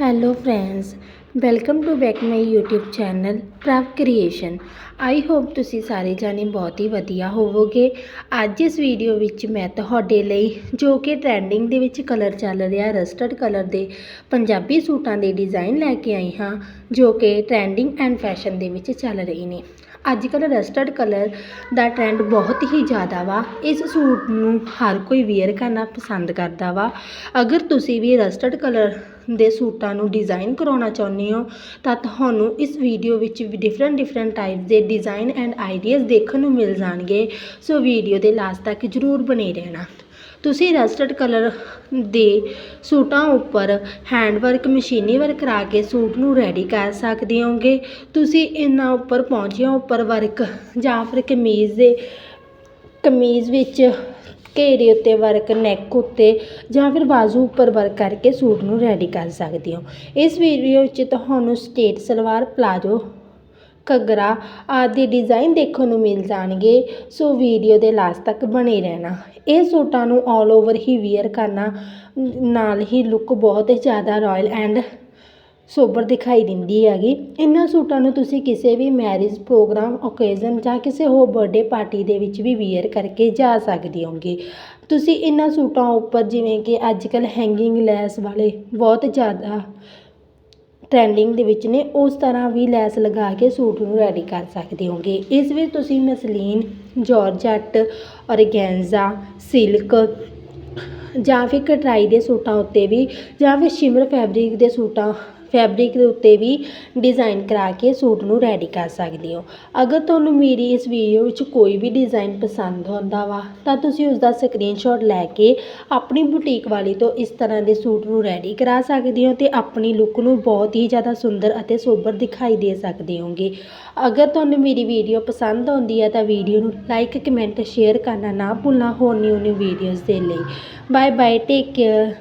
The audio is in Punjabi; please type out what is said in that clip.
Hello friends welcome to back my YouTube channel Prabh creation I hope ਤੁਸੀਂ ਸਾਰੇ ਜਾਣੇ ਬਹੁਤ ਹੀ ਵਧੀਆ ਹੋਵੋਗੇ। ਅੱਜ ਇਸ ਵੀਡੀਓ ਵਿੱਚ ਮੈਂ ਤੁਹਾਡੇ ਲਈ ਜੋ ਕਿ ਟ੍ਰੈਂਡਿੰਗ ਦੇ ਵਿੱਚ ਕਲਰ ਚੱਲ ਰਿਹਾ ਰਸਟਰਡ ਕਲਰ ਦੇ ਪੰਜਾਬੀ ਸੂਟਾਂ ਦੇ ਡਿਜ਼ਾਈਨ ਲੈ ਕੇ ਆਈ ਹਾਂ, ਜੋ ਕਿ ਟ੍ਰੈਂਡਿੰਗ ਐਂਡ ਫੈਸ਼ਨ ਦੇ ਵਿੱਚ ਚੱਲ ਰਹੇ ਨੇ। ਅੱਜ ਕੱਲ੍ਹ ਰਸਟਡ ਕਲਰ ਦਾ ਟਰੈਂਡ ਬਹੁਤ ਹੀ ਜ਼ਿਆਦਾ ਵਾ। ਇਸ ਸੂਟ ਨੂੰ ਹਰ ਕੋਈ ਵੀਅਰ ਕਰਨਾ ਪਸੰਦ ਕਰਦਾ ਵਾ। ਅਗਰ ਤੁਸੀਂ ਵੀ ਰਸਟਡ ਕਲਰ ਦੇ ਸੂਟਾਂ ਨੂੰ ਡਿਜ਼ਾਈਨ ਕਰਾਉਣਾ ਚਾਹੁੰਦੇ ਹੋ, ਤਾਂ ਤੁਹਾਨੂੰ ਇਸ ਵੀਡੀਓ ਵਿੱਚ ਡਿਫਰੈਂਟ ਡਿਫਰੈਂਟ ਟਾਈਪ ਦੇ ਡਿਜ਼ਾਈਨ ਐਂਡ ਆਈਡੀਆਜ਼ ਦੇਖਣ ਨੂੰ ਮਿਲ ਜਾਣਗੇ। ਸੋ ਵੀਡੀਓ ਦੇ ਲਾਸਟ ਤੱਕ ਜ਼ਰੂਰ ਬਣੇ ਰਹਿਣਾ। ਤੁਸੀਂ ਰਸਟਡ ਕਲਰ ਦੇ ਸੂਟਾਂ ਉੱਪਰ ਹੈਂਡ ਵਰਕ ਮਸ਼ੀਨੀ ਵਰਕ ਕਰਾ ਕੇ ਸੂਟ ਨੂੰ ਰੈਡੀ ਕਰ ਸਕਦੇ ਹੋਗੇ ਤੁਸੀਂ ਇਹਨਾਂ ਉੱਪਰ ਪੌਂਚਿਆਂ ਉੱਪਰ ਵਰਕ ਜਾਂ ਫਿਰ ਕਮੀਜ਼ ਦੇ, ਕਮੀਜ਼ ਵਿੱਚ ਘੇਰੇ ਉੱਤੇ ਵਰਕ ਨੈਕ ਉੱਤੇ ਜਾਂ ਫਿਰ ਬਾਜ਼ੂ ਉੱਪਰ ਵਰਕ ਕਰਕੇ ਸੂਟ ਨੂੰ ਰੈਡੀ ਕਰ ਸਕਦੇ ਹੋ। ਇਸ ਵੀਡੀਓ 'ਚ ਤੁਹਾਨੂੰ ਸਟੇਟ ਸਲਵਾਰ ਪਲਾਜੋ ਘੱਗਰਾ ਆਦਿ ਡਿਜ਼ਾਇਨ ਦੇਖਣ ਨੂੰ ਮਿਲ ਜਾਣਗੇ। ਸੋ ਵੀਡੀਓ ਦੇ ਲਾਸਟ ਤੱਕ ਬਣੇ ਰਹਿਣਾ। ਇਹ ਸੂਟਾਂ ਨੂੰ ਆਲ ਓਵਰ ਹੀ ਵੀਅਰ ਕਰਨਾ ਨਾਲ ਹੀ ਲੁੱਕ ਬਹੁਤ ਜ਼ਿਆਦਾ ਰੋਇਲ ਐਂਡ ਸੋਬਰ ਦਿਖਾਈ ਦਿੰਦੀ ਹੈਗੀ। ਇਹਨਾਂ ਸੂਟਾਂ ਨੂੰ ਤੁਸੀਂ ਕਿਸੇ ਵੀ ਮੈਰਿਜ ਪ੍ਰੋਗਰਾਮ ਓਕੇਜ਼ਨ ਜਾਂ ਕਿਸੇ ਹੋਰ ਬਰਥਡੇ ਪਾਰਟੀ ਦੇ ਵਿੱਚ ਵੀ ਵੀਅਰ ਕਰਕੇ ਜਾ ਸਕਦੇ ਹੋਗੇ। ਤੁਸੀਂ ਇਹਨਾਂ ਸੂਟਾਂ ਉੱਪਰ ਜਿਵੇਂ ਕਿ ਅੱਜ ਕੱਲ੍ਹ ਹੈਂਗਿੰਗ ਲੈਸ ਵਾਲੇ ਬਹੁਤ ਜ਼ਿਆਦਾ ਟਰੈਂਡਿੰਗ ਦੇ ਵਿੱਚ ਨੇ, ਉਸ ਤਰ੍ਹਾਂ ਵੀ ਲੈਸ ਲਗਾ ਕੇ ਸੂਟ ਨੂੰ ਰੈਡੀ ਕਰ ਸਕਦੇ ਹੋਗੇ ਇਸ ਵਿੱਚ ਤੁਸੀਂ ਮਸਲੀਨ, ਜਾਰਜੱਟ, ਔਰਗੈਂਜ਼ਾ, ਸਿਲਕ ਜਾਂ ਫਿਰ ਕਟਰਾਈ ਦੇ ਸੂਟਾਂ ਉੱਤੇ ਵੀ ਜਾਂ ਫਿਰ ਸ਼ਿਮਰ ਫੈਬਰਿਕ ਦੇ ਸੂਟਾਂ ਫੈਬਰਿਕ ਦੇ ਉੱਤੇ ਵੀ ਡਿਜ਼ਾਈਨ ਕਰਾ ਕੇ ਸੂਟ ਨੂੰ ਰੈਡੀ ਕਰ ਸਕਦੇ ਹੋ। ਅਗਰ ਤੁਹਾਨੂੰ ਮੇਰੀ ਇਸ ਵੀਡੀਓ ਵਿੱਚ ਕੋਈ ਵੀ ਡਿਜ਼ਾਈਨ ਪਸੰਦ ਆਉਂਦਾ ਵਾ, ਤਾਂ ਤੁਸੀਂ ਉਸ ਦਾ ਸਕਰੀਨਸ਼ਾਟ ਲੈ ਕੇ ਆਪਣੀ ਬੁਟੀਕ ਵਾਲੀ ਤੋਂ ਇਸ ਤਰ੍ਹਾਂ ਦੇ ਸੂਟ ਨੂੰ ਰੈਡੀ ਕਰਾ ਸਕਦੇ ਹੋ ਤੇ ਆਪਣੀ ਲੁੱਕ ਨੂੰ ਬਹੁਤ ਹੀ ਜ਼ਿਆਦਾ ਸੁੰਦਰ ਅਤੇ ਸੋਬਰ ਦਿਖਾਈ ਦੇ ਸਕਦੇ ਹੋਗੇ। ਅਗਰ ਤੁਹਾਨੂੰ ਮੇਰੀ ਵੀਡੀਓ ਪਸੰਦ ਆਉਂਦੀ ਹੈ ਤਾਂ ਵੀਡੀਓ ਨੂੰ ਲਾਈਕ ਕਮੈਂਟ ਸ਼ੇਅਰ ਕਰਨਾ ਨਾ ਭੁੱਲਣਾ ਹੋਰ ਨਿਊ ਨਿਊ ਵੀਡੀਓਜ਼ ਦੇ ਲਈ। Bye bye take care